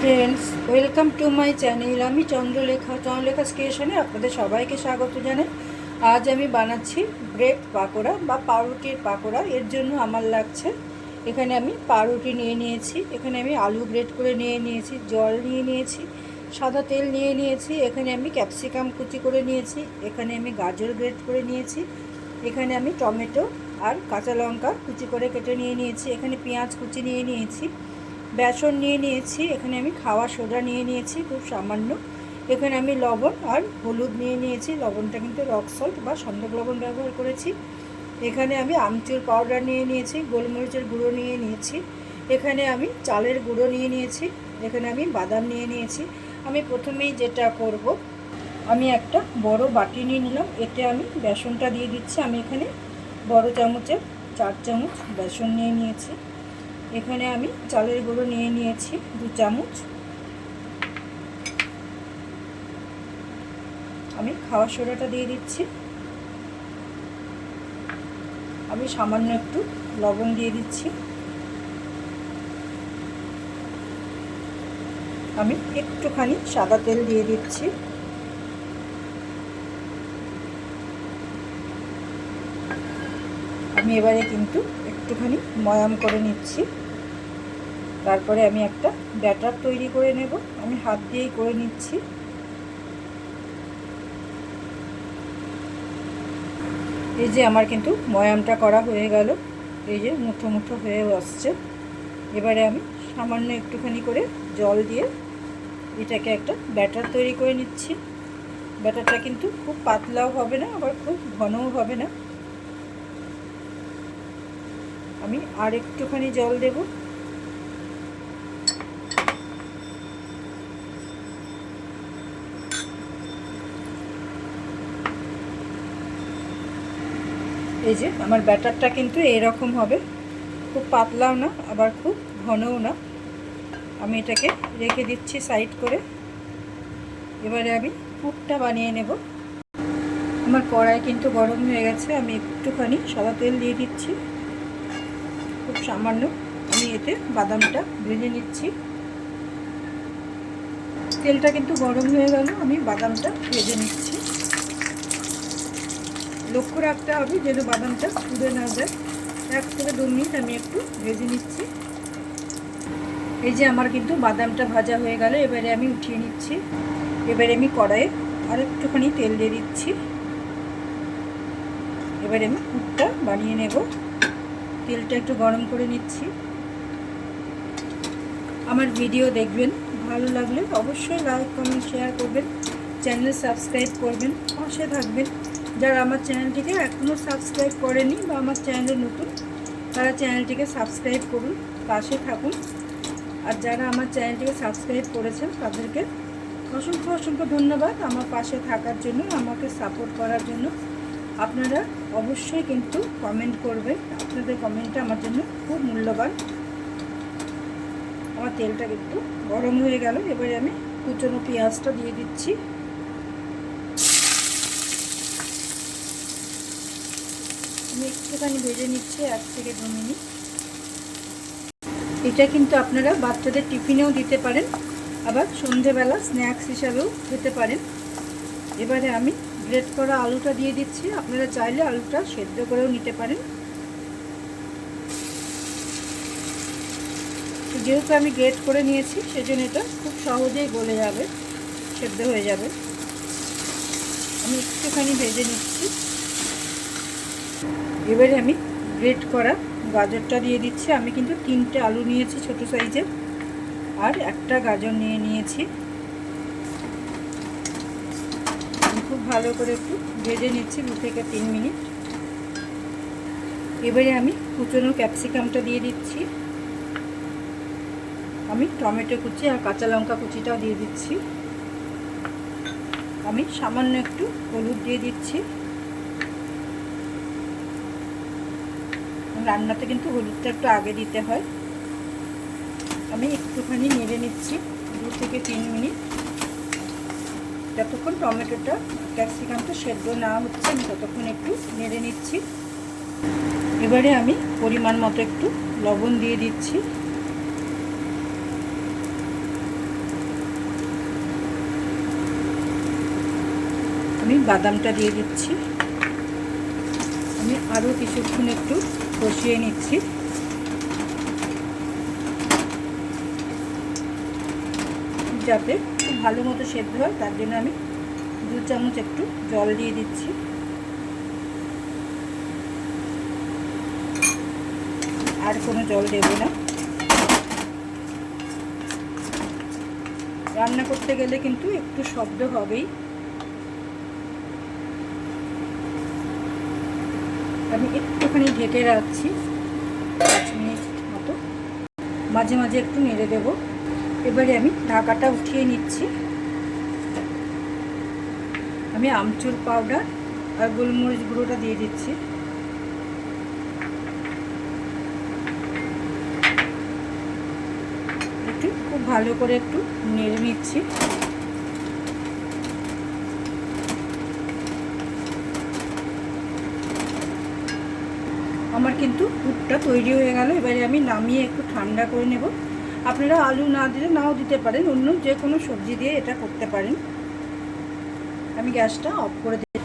Friends welcome to my channel আমি চন্দ্রলেখা চন্দ্রলেখা স্টেশনে আপনাদের সবাইকে স্বাগত জানাই। আজ আমি বানাচ্ছি ব্রেড পাকোড়া বা পাউরুটির পাকোড়া। এর জন্য আমার লাগছে, এখানে আমি পাউরুটি নিয়ে নিয়েছি, এখানে আমি আলু ব্রেড করে নিয়ে নিয়েছি, জল নিয়ে নিয়েছি, সাদা তেল নিয়ে নিয়েছি, এখানে আমি ক্যাপসিকাম কুচি করে নিয়েছি, এখানে আমি গাজর গ্রেড করে নিয়েছি, এখানে আমি টমেটো আর কাঁচা লঙ্কা কুচি করে কেটে নিয়ে নিয়েছি, এখানে পেঁয়াজ কুচি নিয়ে নিয়েছি। বেসন নিয়ে নিয়েছি, এখানে আমি খাওয়া সোডা নিয়ে নিয়েছি, খুব সামান্য। এখানে আমি লবণ আর হলুদ নিয়ে নিয়েছি, লবণটা কিন্তু রক সল্ট বা সন্দক লবণ ব্যবহার করেছি। এখানে আমি আমচুর পাউডার নিয়ে নিয়েছি, গোলমরিচের গুঁড়ো নিয়ে নিয়েছি। এখানে আমি চালের গুঁড়ো নিয়ে নিয়েছি, এখানে আমি বাদাম নিয়ে নিয়েছি। আমি প্রথমেই যেটা করব, আমি একটা বড় বাটি নিয়ে নিলাম, এতে আমি বেসনটা দিয়ে দিচ্ছি। আমি এখানে বড় চামচের চার চামচ বেসন নিয়ে নিয়েছি। এখানে আমি চালের গুঁড়ো নিয়ে নিয়েছি দু চামচ। আমি খাওয়া সোডাটা দিয়ে দিচ্ছি। আমি সামান্য একটু লবণ দিয়ে দিচ্ছি। আমি একটুখানি সাদা তেল দিয়ে দিচ্ছি। আমি এবারে কিন্তু একটুখানি ময়াম করে নিচ্ছি। তারপরে আমি একটা ব্যাটার তৈরি করে নেব। আমি হাত দিয়েই করে নিচ্ছি। এই যে আমার কিন্তু ময়ামটা করা হয়ে গেল। এই যে মুঠো মুঠো হয়ে আসছে। এবারে আমি সামান্য একটুখানি করে জল দিয়ে এটাকে একটা ব্যাটার তৈরি করে নিচ্ছি। ব্যাটারটা কিন্তু খুব পাতলাও হবে না, আবার খুব ঘনও হবে না। আমি আর একটুখানি জল দেব। এই যে, আমার ব্যাটারটা কিন্তু এরকম হবে। খুব পাতলাও না, আবার খুব ঘনও না। আমি এটাকে রেখে দিচ্ছি সাইড করে। এবারে আমি পুরটা বানিয়ে নেব। আমার কড়াই কিন্তু গরম হয়ে গেছে, আমি একটুখানি সাদা তেল দিয়ে দিচ্ছি। সামান্য আমি এতে বাদামটা ভেজে নিচ্ছি। তেলটা কিন্তু গরম হয়ে গেল, আমি বাদামটা ভেজে নিচ্ছি। লক্ষ্য রাখতে হবে যেন বাদামটা পুড়ে না যায়। এক থেকে দু মিনিট আমি একটু ভেজে নিচ্ছি। এই যে আমার কিন্তু বাদামটা ভাজা হয়ে গেল, এবারে আমি উঠিয়ে নিচ্ছি। এবারে আমি কড়াইয়ে আর একটুখানি তেল দিয়ে দিচ্ছি। এবারে আমি পুরটা বানিয়ে নেব। তেলটা একটু গরম করে নিচ্ছি। আমার ভিডিও দেখবেন, ভালো লাগলে অবশ্যই লাইক কমেন্ট শেয়ার করবেন চ্যানেল সাবস্ক্রাইব করবেন, পাশে থাকবেন। যারা আমার চ্যানেলটিকে এখনও সাবস্ক্রাইব করেনি বা আমার চ্যানেলে নতুন, তারা চ্যানেলটিকে সাবস্ক্রাইব করুন, পাশে থাকুন। আর যারা আমার চ্যানেলটিকে সাবস্ক্রাইব করেছেন, তাদেরকে অসংখ্য অসংখ্য ধন্যবাদ আমার পাশে থাকার জন্য, আমাকে সাপোর্ট করার জন্য। আপনারা অবশ্যই কিন্তু কমেন্ট করবেন। আপনাদের কমেন্টটা আমার জন্য খুব মূল্যবান। আমার তেলটা একটু গরম হয়ে গেল। এবারে আমি কুচনো পেঁয়াজটা দিয়ে দিচ্ছি। আমি একটুখানি ভেজে নিচ্ছি, এক থেকে দু মিনিট। এটা কিন্তু আপনারা বাচ্চাদের টিফিনেও দিতে পারেন। আবার সন্ধেবেলা স্ন্যাক্স হিসাবেও খেতে পারেন। এবারে আমি গ্রেট করা আলুটা দিয়ে দিচ্ছি। আপনারা চাইলে আলুটা সেদ্ধ করেও নিতে পারেন। যেহেতু আমি গ্রেট করে নিয়েছি, সেজন্য এটা খুব সহজেই গলে যাবে, সেদ্ধ হয়ে যাবে। আমি একটুখানি ভেজে নিচ্ছি। এবারে আমি গ্রেট করা গাজরটা দিয়ে দিচ্ছি। আমি কিন্তু তিনটে আলু নিয়েছি ছোট সাইজের আর একটা গাজর নিয়ে নিয়েছি আমি খুব ভালো করে একটু ভেজে নিচ্ছি, দু থেকে তিন মিনিট। এবারে আমি কুচনো ক্যাপসিকামটা দিয়ে দিচ্ছি। আমি টমেটো কুচি আর কাঁচা লঙ্কা কুচিটাও দিয়ে দিচ্ছি। আমি সামান্য একটু হলুদ দিয়ে দিচ্ছি। রান্নাতে কিন্তু হলুদটা একটু আগে দিতে হয়। আমি একটুখানি নেড়ে নিচ্ছি, দু থেকে তিন মিনিট। যতক্ষণ টমেটোটা, ক্যাপসিকামটা সেদ্ধ না হচ্ছে, আমি ততক্ষণ একটু নেড়ে নিচ্ছি। এবারে আমি পরিমাণ মতো একটু লবণ দিয়ে দিচ্ছি। আমি বাদামটা দিয়ে দিচ্ছি। আমি আরও কিছুক্ষণ একটু কষিয়ে নিচ্ছি। যাতে ভালো মতো সেদ্ধ হয়, তার জন্য আমি দু চামচ একটু জল দিয়ে দিচ্ছি। আর কোনো জল দেবো না। রান্না করতে গেলে কিন্তু একটু শব্দ হবেই। আমি একটুখানি ঢেকে রাখছি, পাঁচ মিনিট মতো। মাঝে মাঝে একটু নেড়ে দেব। এবারে আমি ঢাকাটা উঠিয়ে নিচ্ছি। আমি আমচুর পাউডার আর গোলমরিচ গুঁড়োটা দিয়ে দিচ্ছি। একটু খুব ভালো করে একটু নেড়ে নিচ্ছি। আমার কিন্তু দুধটা তৈরি হয়ে গেল। এবারে আমি নামিয়ে একটু ঠান্ডা করে নেব। আপনারা আলু না দিলে নাও দিতে পারেন, অন্য যে কোনো সবজি দিয়ে এটা করতে পারেন। আমি গ্যাসটা অফ করে দিই।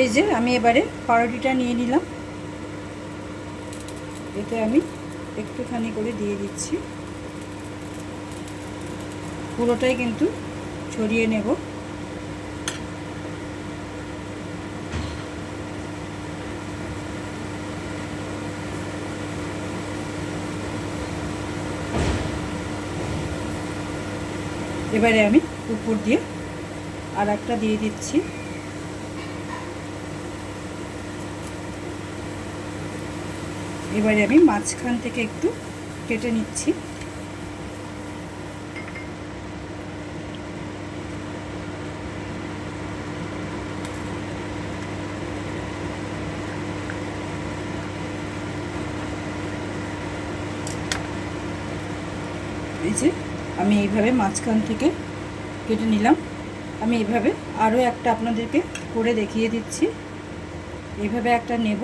এই যে আমি এবারে পাউরুটিটা নিয়ে নিলাম। এতে আমি একটুখানি করে দিয়ে দিচ্ছি। পুরোটাই কিন্তু ছড়িয়ে নেব। এবারে আমি উপর দিয়ে আর একটা দিয়ে দিচ্ছি। এবারে আমি মাঝখান থেকে একটু কেটে নিচ্ছি। এই যে আমি এইভাবে মাঝখান থেকে কেটে নিলাম। আমি এইভাবে আরও একটা আপনাদেরকে করে দেখিয়ে দিচ্ছি। এইভাবে একটা নেব।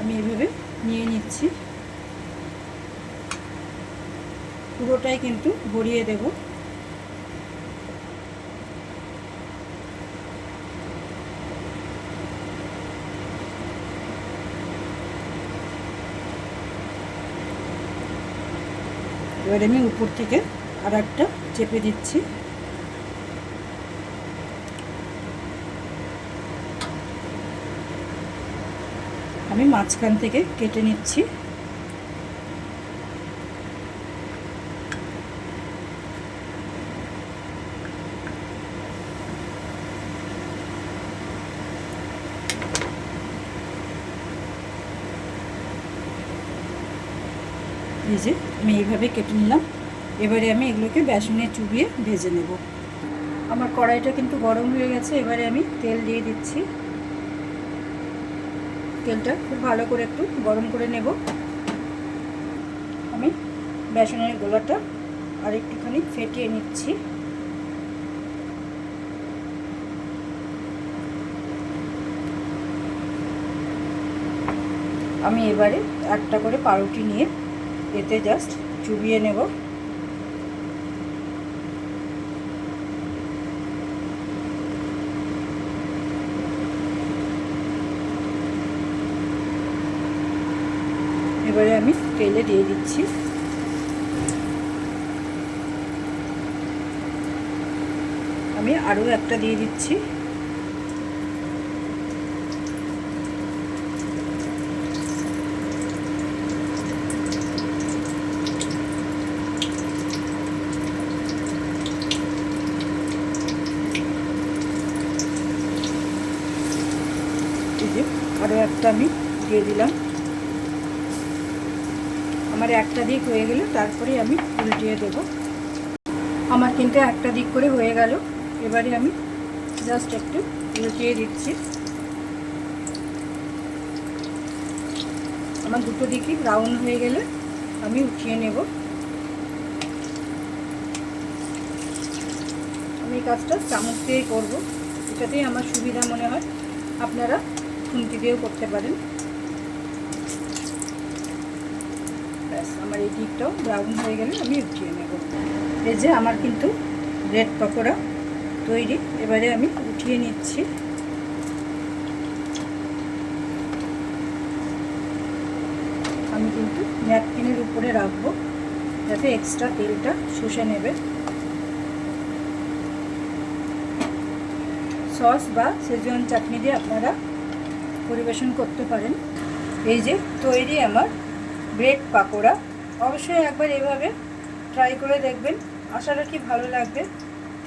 আমি এইভাবে নিয়ে নিচ্ছি। পুরোটাই কিন্তু ভরিয়ে দেবো। এবার আমি উপর থেকে আর একটা চেপে দিচ্ছি। আমি মাঝখান থেকে কেটে নিচ্ছি। এই যে আমি এইভাবে কেটে নিলাম। এবারে আমি এগুলোকে বেসনে চুবিয়ে ভেজে নেব। আমার কড়াইটা কিন্তু গরম হয়ে গেছে, এবারে আমি তেল দিয়ে দিচ্ছি। তেলটা খুব ভালো করে একটু গরম করে নেব। আমি বেসনের গোলাটা আর একটুখানি ফেটিয়ে নিচ্ছি। আমি এবারে একটা করে পাউরুটি নিয়ে এতে জাস্ট চুবিয়ে নেব। এবারে আমি তেলে দিয়ে দিচ্ছি। আমি আরও একটা দিয়ে দিচ্ছি। যে আরও একটা আমি দিয়ে দিলাম। আমার একটা দিক হয়ে গেলে তারপরে আমি উল্টিয়ে দেব। আমার কিন্তু একটা দিক করে হয়ে গেল। এবারে আমি জাস্ট একটু উল্টিয়ে দিচ্ছি। আমার দুটো দিকই ব্রাউন হয়ে গেলে আমি উঠিয়ে নেব। আমি কাজটা চামচ দিয়েই করব। এটাতেই আমার সুবিধা মনে হয়। আপনারা খুন্তি দিয়েও করতে পারেন। ব্যাস, আমার এই দিকটাও ব্রাউন হয়ে গেলে আমি উঠিয়ে নেব। এই যে আমার কিন্তু ব্রেড পকোড়া তৈরি, এবারে আমি উঠিয়ে নিচ্ছি। আমি কিন্তু ন্যাপকিনের উপরে রাখব, যাতে এক্সট্রা তেলটা শুষে নেবে। সস বা সেজওয়ান চাটনি দিয়ে আপনারা পরিবেশন করতে পারেন। এই যে তৈরি আমার ব্রেড পাকোড়া। অবশ্যই একবার এভাবে ট্রাই করে দেখবেন। আশা রাখি ভালো লাগবে।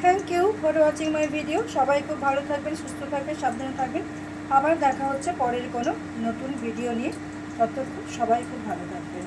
Thank you for watching my video সবাই খুব ভালো থাকবেন, সুস্থ থাকবেন, সাবধানে থাকবেন। আবার দেখা হচ্ছে পরের কোনো নতুন ভিডিও নিয়ে। ততক্ষণ সবাই খুব ভালো থাকবেন।